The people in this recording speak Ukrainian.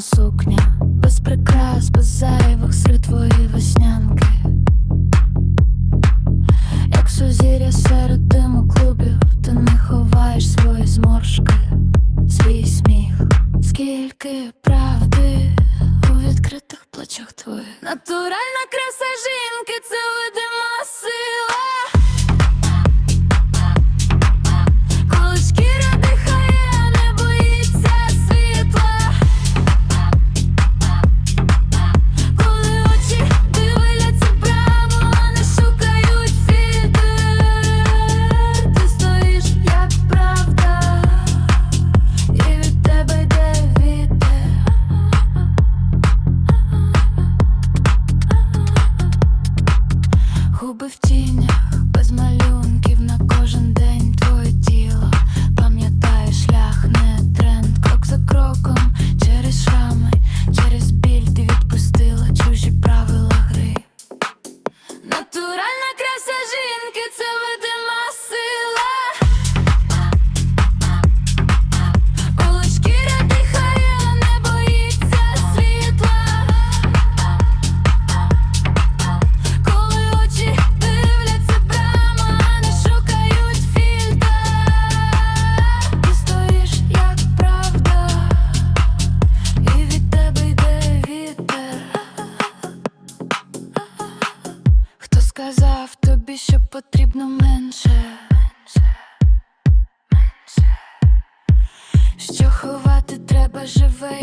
сама сукня, без прикрас, без зайвих серед твої веснянки, як сузір'я серед диму клубів, ти не ховаєш свої зморшки, свій сміх, скільки правди у відкритих плечах твоїх. Натуральна кров би в тінях, без малюнків на кожен день твоє тіло. пам'ятаєш шлях, не тренд, крок за кроком, через шрами, через біль ти відпустила чужі правила гри. Натурально сказав тобі, що потрібно менше, менше, менше, що ховати треба живе.